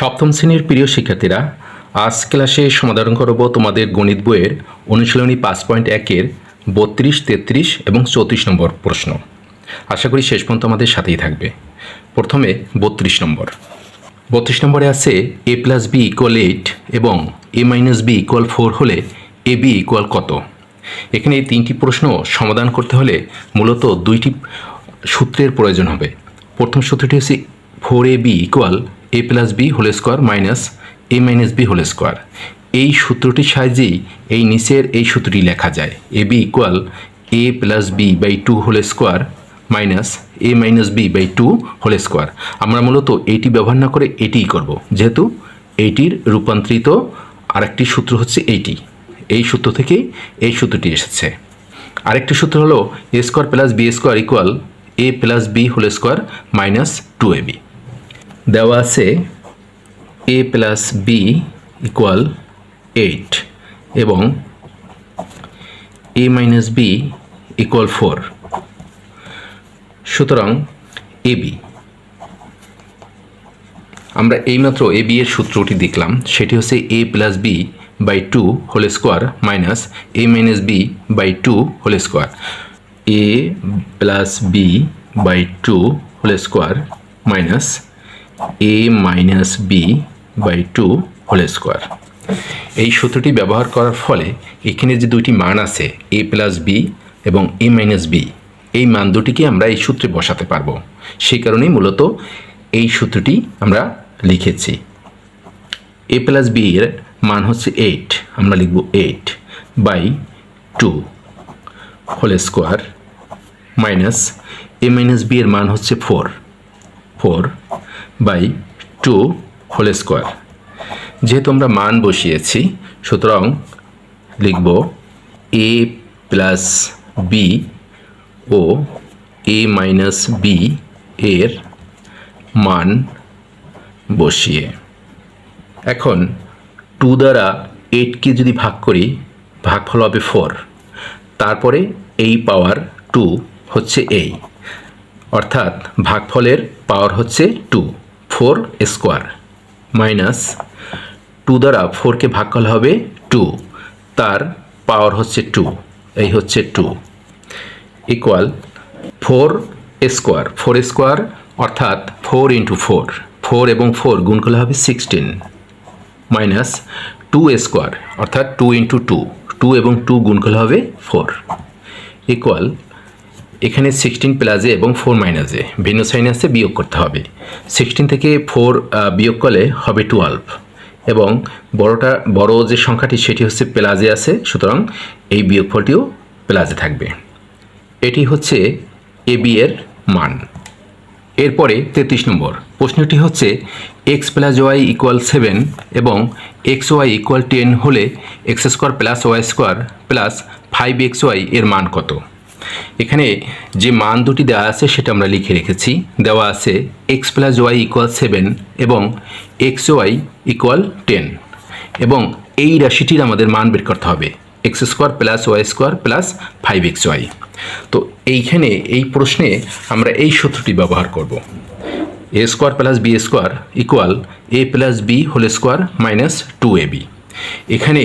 সপ্তম শ্রেণির প্রিয় শিক্ষার্থীরা, আজ ক্লাসে সমাধান করব তোমাদের গণিত বইয়ের অনুশীলনী পাঁচ পয়েন্ট একের বত্রিশ, তেত্রিশ এবং চৌত্রিশ নম্বর প্রশ্ন। আশা করি শেষ পর্যন্ত আমাদের সাথেই থাকবে। প্রথমে বত্রিশ নম্বর। বত্রিশ নম্বরে আছে A plus B equal eight এবং A minus B equal four হলে এ বি ইকুয়াল কত? এখানে এই তিনটি প্রশ্ন সমাধান করতে হলে মূলত দুইটি সূত্রের প্রয়োজন হবে। প্রথম সূত্রটি হচ্ছে four A B equal A plus B whole square minus A minus B whole square এই সূত্রটির সাহায্যেই এই নিচের এই সূত্রটি লেখা যায়। A B equal A plus B by two whole square minus A minus B by two whole square আমরা মূলত এইটি ব্যবহার না করে এটিই করব। যেহেতু এইটির রূপান্তরিত আরেকটি সূত্র হচ্ছে এইটি। এই সূত্র থেকে এই সূত্রটি এসেছে। আরেকটি সূত্র হলো A square plus B square equal A plus B whole square minus two A B দেওয়া আছে A plus B equal eight এবং A minus B equal four সুতরাং এ বি আমরা এইমাত্র এ বি এর সূত্রটি দেখলাম, সেটি হচ্ছে A plus B by two whole square minus A minus B by two whole square A plus B by two whole square minus A minus B by two whole square এই সূত্রটি ব্যবহার করার ফলে এখানে যে দুইটি মান আছে এ প্লাস বি এবং এ মাইনাস বি এই মান দুটিকে আমরা এই সূত্রে বসাতে পারব। সেই কারণেই মূলত এই সূত্রটি আমরা লিখেছি। এ প্লাস বি এর মান হচ্ছে এইট আমরা লিখব eight by two whole square minus A minus B এর মান হচ্ছে four four by two whole square যেহেতু আমরা মান বসিয়েছি, সুতরাং লিখব এ প্লাস বি ও এ মাইনাস বি এর মান বসিয়ে। এখন টু দ্বারা এইটকে যদি ভাগ করি, ভাগফল হবে ফোর তারপরে এই পাওয়ার টু হচ্ছে এই অর্থাৎ ভাগফলের পাওয়ার হচ্ছে two four square minus two দ্বারা ফোরকে ভাগ করলে হবে টু তার পাওয়ার হচ্ছে টু এই হচ্ছে two equal four square four square অর্থাৎ ফোর ইন্টু ফোর ফোর এবং ফোর গুণ করলে হবে সিক্সটিন মাইনাস টু স্কোয়ার অর্থাৎ টু ইন্টু টু টু এবং টু গুণ করলে হবে ফোর ইকুয়াল এখানে সিক্সটিন প্লাসে এবং ফোর মাইনাসে ভিন্ন সাইন আছে বিয়োগ করতে হবে। সিক্সটিন থেকে ফোর বিয়োগ করলে হবে টুয়েলভ এবং বড়টা, বড় যে সংখ্যাটি সেটি হচ্ছে প্লাজে আছে, সুতরাং এই বিয়োগফলটিও প্লাজে থাকবে। এটি হচ্ছে এ বি এর মান। এরপরে তেত্রিশ নম্বর। প্রশ্নটি হচ্ছে X plus Y equal seven এবং এক্স ওয়াই ইকুয়াল টেন হলে X square plus Y square plus five X Y এর মান কত? এখানে যে মান দুটি দেওয়া আছে সেটা আমরা লিখে রেখেছি। দেওয়া আছে X plus Y equal seven এবং এক্স ওয়াই ইকুয়াল টেন এবং এই রাশিটির আমাদের মান বের করতে হবে। X square plus Y square plus five X Y তো এইখানে এই প্রশ্নে আমরা এই সূত্রটি ব্যবহার করব। A square plus B square equal A plus B whole square minus two A B এখানে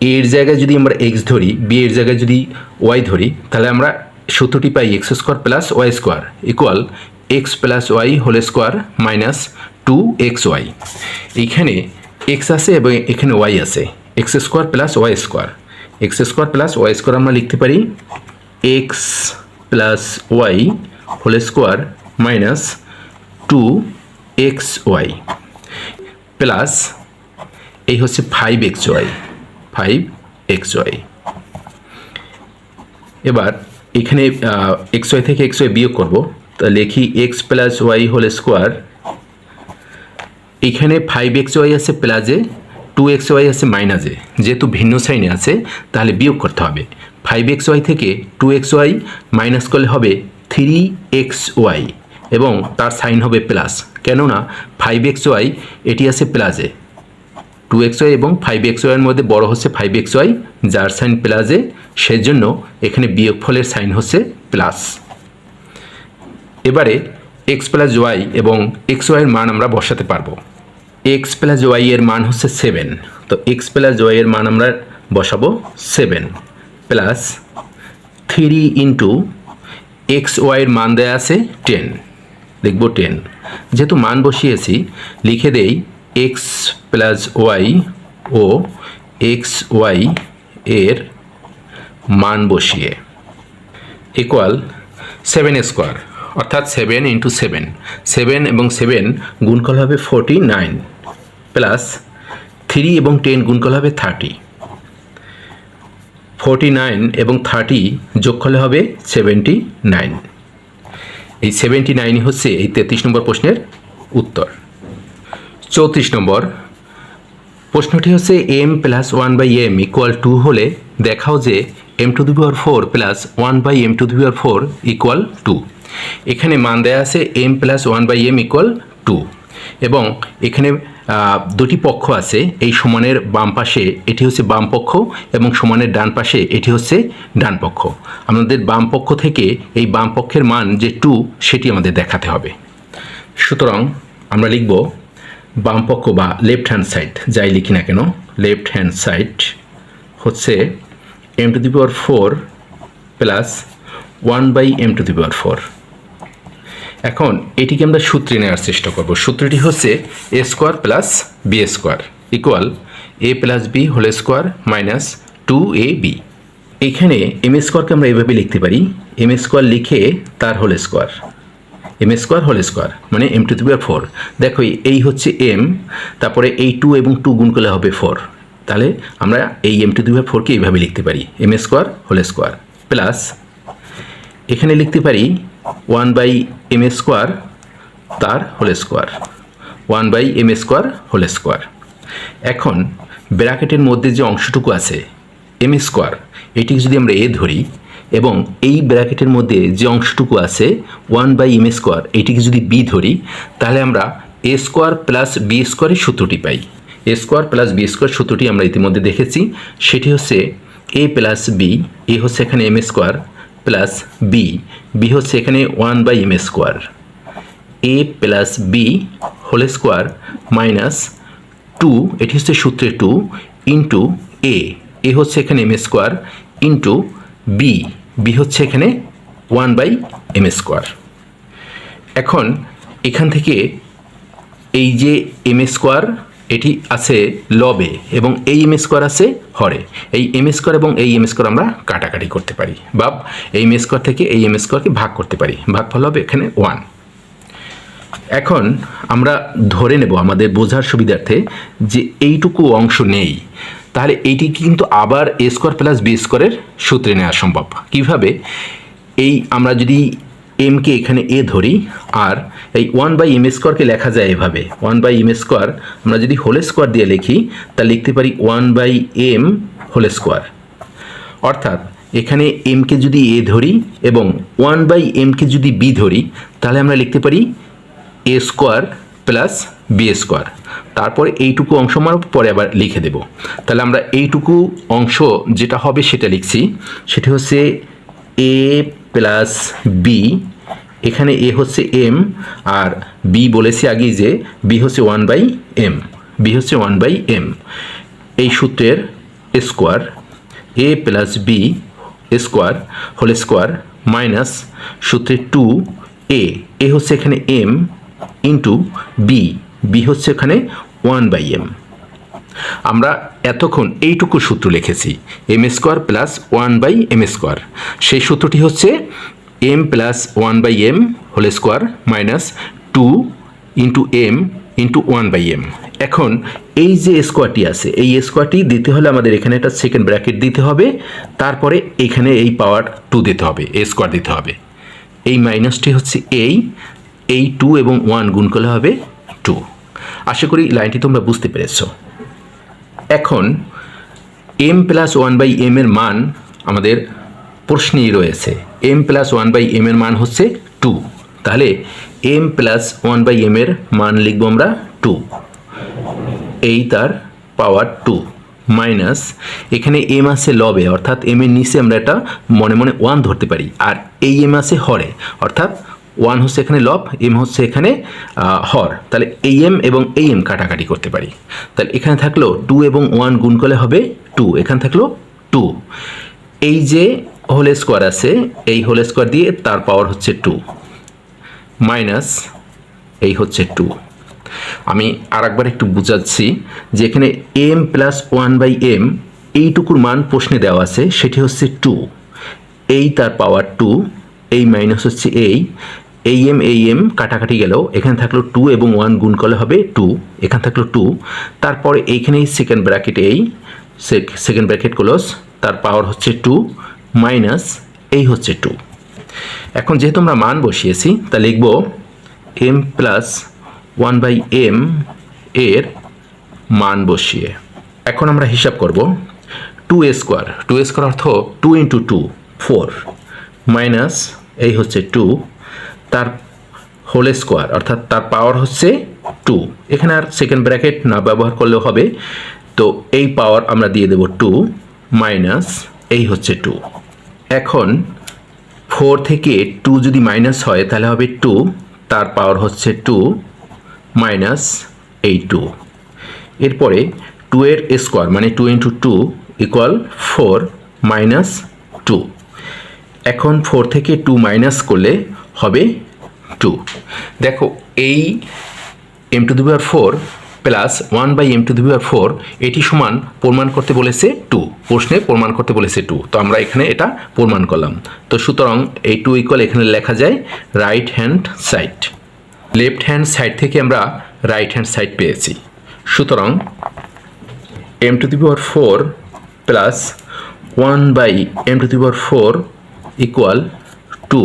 এর জায়গায় যদি আমরা এক্স ধরি বি এর জায়গায় যদি ওয়াই ধরি, তাহলে আমরা সূত্রটি পাই X square plus Y square equal X plus Y whole square minus two X Y এইখানে এক্স আছে এবং এখানে ওয়াই আছে। X square plus Y square X square plus Y square আমরা লিখতে পারি X plus Y whole square minus two X Y plus এই হচ্ছে five X Y five X Y এবার এখানে এক্স ওয়াই থেকে এক্স ওয়াই বিয়োগ করব। তা লিখি X plus Y whole square এখানে ফাইভ এক্স ওয়াই আছে প্লাসে টু এক্স ওয়াই আছে মাইনাসে যেহেতু ভিন্ন সাইনে আছে, তাহলে বিয়োগ করতে হবে। ফাইভ এক্স ওয়াই থেকে টু এক্স ওয়াই মাইনাস করলে হবে থ্রি এক্স ওয়াই এবং তার সাইন হবে প্লাস কেননা ফাইভ এক্স ওয়াই এটি আছে প্লাসে টু এক্স ওয়াই এবং ফাইভ এক্স ওয়াইয়ের মধ্যে বড় হচ্ছে ফাইভ এক্স ওয়াই যার সাইন প্লাসে সেজন্য এখানে বিয়োগফলের সাইন হচ্ছে প্লাস এবারে এক্স প্লাস ওয়াই এবং এক্স ওয়াইয়ের মান আমরা বসাতে পারব। এক্স প্লাস ওয়াই এর মান হচ্ছে সেভেন তো এক্স প্লাস ওয়াই এর মান আমরা বসাবো seven plus three into X ওয়াইয়ের মান দেয়া আছে টেন দেখব টেন যেহেতু মান বসিয়েছি, লিখে দেই এক্স প্লাস ওয়াই ও এক্স ওয়াই এর মান বসিয়ে। ইকুয়াল সেভেন স্কোয়ার অর্থাৎ সেভেন ইন্টু সেভেন সেভেন এবং সেভেন গুণফল হবে ফোরটি নাইন প্লাস থ্রি এবং টেন গুণফল হবে থার্টি ফোরটি নাইন এবং থার্টি যোগ করলে হবে সেভেন্টি নাইন এই সেভেন্টি নাইনই হচ্ছে এই তেত্রিশ নম্বর প্রশ্নের উত্তর। চৌত্রিশ নম্বর। প্রশ্নটি হচ্ছে M plus one by M equal two হলে দেখাও যে M to the power four plus one by M to the power four equal two এখানে মান দেয়া আছে M plus one by M equal two এবং এখানে দুটি পক্ষ আছে, এই সমানের বাম পাশে এটি হচ্ছে বাম পক্ষ এবং সমানের ডান পাশে এটি হচ্ছে ডান পক্ষ। আমাদের বাম পক্ষ থেকে এই বাম পক্ষের মান যে টু সেটি আমাদের দেখাতে হবে। সুতরাং আমরা লিখব বাম পক্ষ বা লেফট হ্যান্ড সাইড যাই লিখি না কেন লেফট হ্যান্ড সাইড হচ্ছে M to the power four plus one by M to the power four এখন এটিকে আমরা সূত্রে নেওয়ার চেষ্টা করব। সূত্রটি হচ্ছে A square plus B square equal A plus B whole square minus two A B এখানে এম স্কোয়ারকে আমরা এভাবে লিখতে পারি। এম স্কোয়ার লিখে তার whole square M square whole square মানে M to the power four দেখো, এই হচ্ছে এম তারপরে এই টু এবং টু গুণ করলে হবে ফোর তাহলে আমরা এই এম টু দি পাওয়ার ফোরকে এইভাবে লিখতে পারি। M square whole square plus এখানে লিখতে পারি ওয়ান বাই এম স্কোয়ার তার whole square one by M square whole square এখন ব্র্যাকেটের মধ্যে যে অংশটুকু আছে এম স্কোয়ার এটিকে যদি আমরা এ ধরি এবং এই ব্র্যাকেটের মধ্যে যে অংশটুকু আছে ওয়ান বাই এম স্কোয়ার এটিকে যদি বি ধরি, তাহলে আমরা এ স্কোয়ার প্লাস বি স্কোয়ারের সূত্রটি পাই। A square plus B square সূত্রটি আমরা ইতিমধ্যে দেখেছি। সেটি হচ্ছে এ প্লাস বি এ হচ্ছে এখানে M square plus B B হচ্ছে এখানে one by M square A plus B whole square minus two এটি হচ্ছে সূত্রে টু ইন্টু এ এ হচ্ছে এখানে M square into B B হচ্ছে এখানে ওয়ান বাই এম স্কোয়ার এখন এখান থেকে এই যে এম স্কোয়ার এটি আছে লবে এবং এই এম স্কোয়ার আছে হরে। এই এম স্কোয়ার এবং এই এম স্কোয়ার আমরা কাটাকাটি করতে পারি। বা এই এম স্কোয়ার থেকে এই এম স্কোয়ারকে ভাগ করতে পারি। ভাগফল হবে এখানে ওয়ান এখন আমরা ধরে নেব আমাদের বোঝার সুবিধার্থে যে এইটুকু অংশ নেই। তাহলে এইটি কিন্তু আবার এ স্কোয়ার প্লাস বি স্কোয়ারের সূত্রে নেওয়া সম্ভব। কীভাবে? এই আমরা যদি এমকে এখানে এ ধরি, আর এই ওয়ান বাই এম স্কোয়ারকে লেখা যায় এভাবে। ওয়ান বাই এম স্কোয়ার আমরা যদি হোল স্কোয়ার দিয়ে লিখি তা লিখতে পারি one by M whole square অর্থাৎ এখানে এমকে যদি এ ধরি এবং ওয়ান বাই এমকে যদি বি ধরি, তাহলে আমরা লিখতে পারি A square plus B square তারপর এইটুকু অংশ আমরা পরে আবার লিখে দেব। তাহলে আমরা এইটুকু অংশ যেটা হবে সেটা লিখছি। সেটি হচ্ছে এ প্লাস বি এখানে এ হচ্ছে এম আর বি বলেছি আগেই যে বি হচ্ছে ওয়ান বাই এম বি হচ্ছে ওয়ান বাই এম এই সূত্রের square A plus B square whole square minus সূত্রে টু এ এ হচ্ছে এখানে এম ইন্টু বি বি হচ্ছে এখানে ওয়ান বাই এম। আমরা এতক্ষণ এইটুকু সূত্র লিখেছি, M square plus one by M square. সেই সূত্রটি হচ্ছে M plus one by M whole square minus two into M into one by M. এখন এই যে স্কোয়ারটি আছে, এই স্কোয়ারটি দিতে হলে আমাদের এখানে একটা সেকেন্ড ব্র্যাকেট দিতে হবে, তারপরে এখানে এই পাওয়ার টু দিতে হবে, এ স্কোয়ার দিতে হবে। এই মাইনাসটি হচ্ছে এই এই টু এবং ওয়ান গুণ করলে হবে আশা করি লাইনটি তোমরা বুঝতে পেরেছ। এখন M plus one by M এর মান আমাদের প্রশ্নেই রয়েছে। M plus one by M এর মান হচ্ছে টু তাহলে M plus one by M এর মান লিখব আমরা টু এই তার পাওয়ার টু মাইনাস এখানে এম আছে লবে, অর্থাৎ এম এর নিচে আমরা এটা মনে মনে ওয়ান ধরতে পারি। আর এই এম আছে হরে, অর্থাৎ ওয়ান হচ্ছে এখানে লব, এম হচ্ছে এখানে হর। তাহলে এই এম এবং এই এম কাটাকাটি করতে পারি। তাহলে এখানে থাকল টু এবং ওয়ান গুণ করলে হবে টু। এখানে থাকল টু। এই যে হোল স্কোয়ার আছে, এই হোল স্কোয়ার দিয়ে তার পাওয়ার হচ্ছে টু। মাইনাস এই হচ্ছে টু। আমি আর একবার একটু বুঝাচ্ছি যে এখানে M plus one by M, এইটুকুর মান প্রশ্নে দেওয়া আছে, সেটি হচ্ছে টু। এই তার পাওয়ার টু, এই মাইনাস হচ্ছে এই এই এম এই এম কাটাকাটি গেলেও এখানে থাকল টু এবং ওয়ান গুণ করলে হবে টু এখানে থাকল টু তারপরে এইখানেই সেকেন্ড ব্র্যাকেট এই সেকেন্ড ব্র্যাকেট ক্লোজ তার পাওয়ার হচ্ছে টু মাইনাস এই হচ্ছে টু এখন যেহেতু আমরা মান বসিয়েছি, তা লিখব M plus one by M এর মান বসিয়ে। এখন আমরা হিসাব করব টু এ স্কোয়ার টু এ স্কোয়ার অর্থ two into two four minus এই হচ্ছে টু তার হোল স্কোয়ার অর্থাৎ তার পাওয়ার হচ্ছে টু এখানে আর সেকেন্ড ব্র্যাকেট না ব্যবহার করলেও হবে। তো এই পাওয়ার আমরা দিয়ে দেব টু মাইনাস এই হচ্ছে টু এখন ফোর থেকে টু যদি মাইনাস হয়, তাহলে হবে টু তার পাওয়ার হচ্ছে টু মাইনাস এই টু এরপরে টু এর স্কোয়ার মানে two into two equal four minus two এখন ফোর থেকে টু মাইনাস করলে হবে টু দেখো এই M two the power four plus one by M two the power four এটি সমান প্রমাণ করতে বলেছে টু প্রশ্নে প্রমাণ করতে বলেছে টু তো আমরা এখানে এটা প্রমাণ করলাম। তো সুতরাং এই টু ইকুয়াল এখানে লেখা যায় right hand side left hand side থেকে আমরা রাইট হ্যান্ড সাইড পেয়েছি। সুতরাং M two the power four plus one by M two the four equal two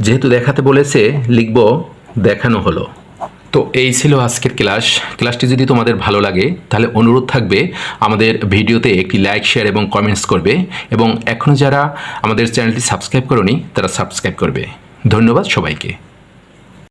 যেহেতু দেখাতে বলেছে, লিখব, দেখানো হলো। তো এই ছিল আজকের ক্লাস। ক্লাসটি যদি তোমাদের ভালো লাগে, তাহলে অনুরোধ থাকবে আমাদের ভিডিওতে একটি লাইক, শেয়ার এবং কমেন্টস করবে এবং এখনও যারা আমাদের চ্যানেলটি সাবস্ক্রাইব করনি, তারা সাবস্ক্রাইব করবে। ধন্যবাদ সবাইকে।